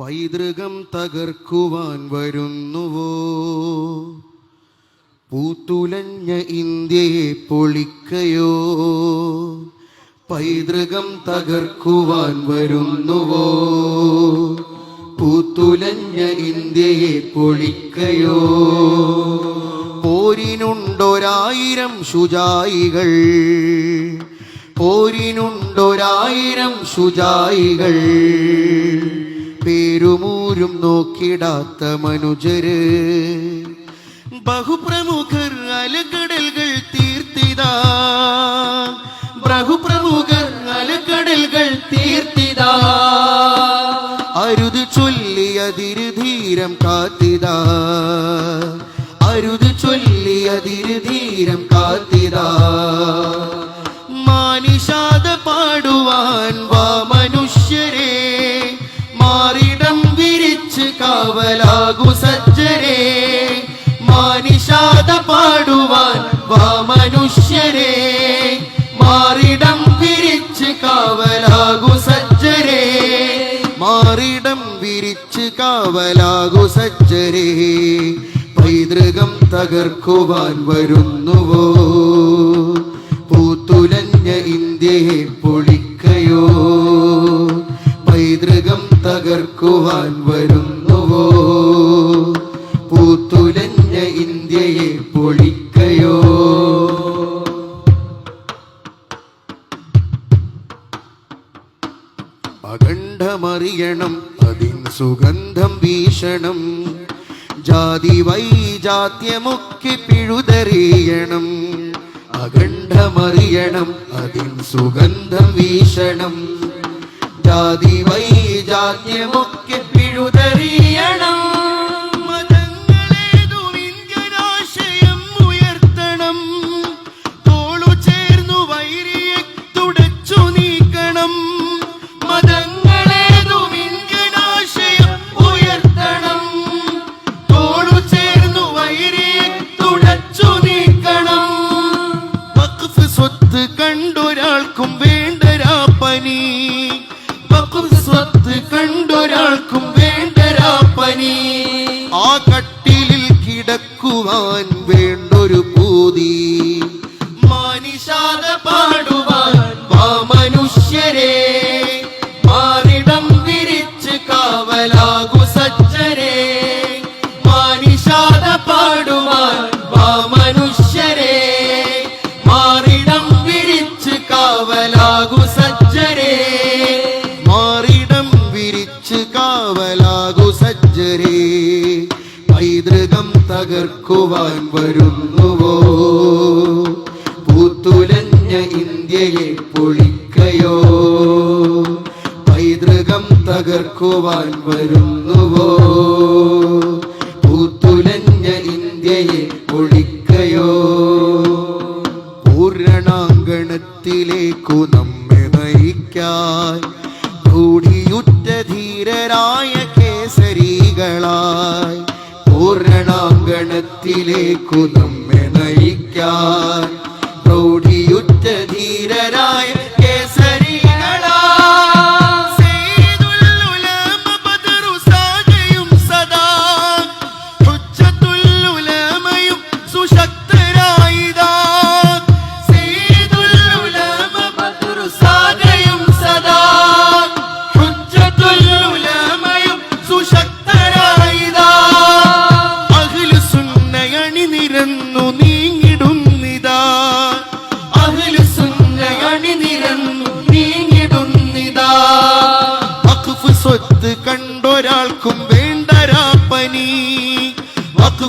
പൈതൃകം തകർക്കുവാൻ വരുന്നുവോ? പൂത്തുലഞ്ഞ ഇന്ത്യയെ പൊളിക്കയോ? പൈതൃകം തകർക്കുവാൻ വരുന്നുവോ? പൂത്തുലഞ്ഞ ഇന്ത്യയെ പൊളിക്കയോ? പോരിനുണ്ടൊരായിരം ശുചായികൾ പോരിനുണ്ടൊരായിരം ശുചായികൾ പേരുമൂരും നോക്കിടാത്ത മനുജര്. ബഹുപ്രമുഖർ അലക്കടലുകൾ തീർത്തിതാ. ബഹുപ്രമുഖർ അലക്കടലുകൾ തീർത്തിതാ. അരുത് ചൊല്ലിയതിരു ധീരം കാത്തിതാ. അരുത് ചൊല്ലിയതിരു ധീരം മാനിഷാദ പാടുവാൻ വാ മനുഷ്യരെ. മാറിടം വിരിച്ച് കാവലാകു സജ്ജരെ. മാറിടം വിരിച്ച് കാവലാകു സജ്ജരെ. പൈതൃകം തകർക്കുവാൻ വരുന്നുവോ? പൂത്തുലഞ്ഞ ഇന്ത്യയെ പൊളിക്കയോ? പൈതൃകം തകർക്കുവാൻ വരുന്നുവോ? ഇന്ത്യയെ പൊളിക്കയോ? അഖണ്ഡമറിയണം അതിൻ സുഗന്ധം വീശണം ജാതി വൈജാത്യമൊക്കെ പിഴുതറിയണം. അഖണ്ഡമറിയണം അതിൻ സുഗന്ധം വീശണം ജാതി വൈജാത്യമൊക്കെ പിഴുതെറിയണം കാവലാകു സജ്ജരെ. മാറിടം വിരിച്ച് കാവലാകു സജ്ജരെ. പൈതൃകം തകർക്കുവാൻ വരുന്നുവോ? പൂത്തുലഞ്ഞ ഇന്ത്യയെ പൊളിക്കയോ? പൈതൃകം തകർക്കുവാൻ വരുന്നുവോ? പൂരണാങ്കണത്തിലേക്കു നമ്മെ നയിക്കാൻ. ധീരരായ കേസരികളായി പൂർണാങ്കണത്തിലേക്കു നമ്മെ നയിക്കാൻ. പ്രൗഢിയുറ്റ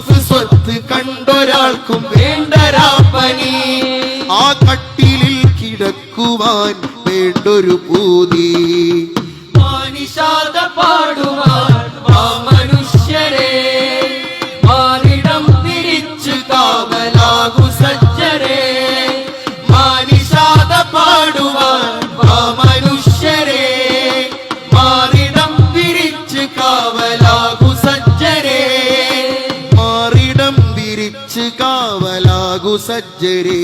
വഖഫ് സ്വത്ത് കണ്ടൊരാൾക്കും വേണ്ടരാ പനി ആ കട്ടിലിൽ കിടക്കുവാൻ വേണ്ടൊരു പൂതി. മാനിഷാദ പാടുവാൻ ആകു സജ്ജരേ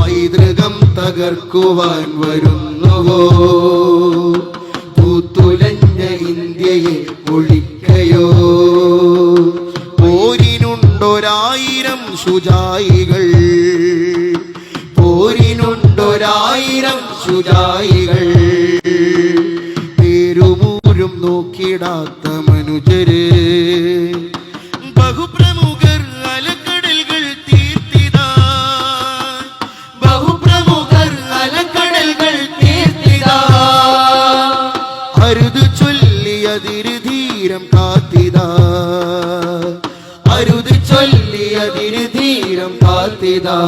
പൈതൃകം തകർക്കുവാൻ വരുന്നുവോ? പൂത്തുലഞ്ഞ ഇന്ത്യയെ ഒഴിക്കയോ? പോരിനുണ്ടൊരായിരം സുജായികൾ. പോരിനുണ്ടൊരായിരം സുജായികൾ. പേരുമൂരും നോക്കിയിടാത്ത മനുജര്. ബഹുപ്ര അരുത് ചൊല്ലിയതിര് ധീരം കാത്തിതാ. അരുത് ചൊല്ലിയതിര് ധീരം കാത്തിതാ.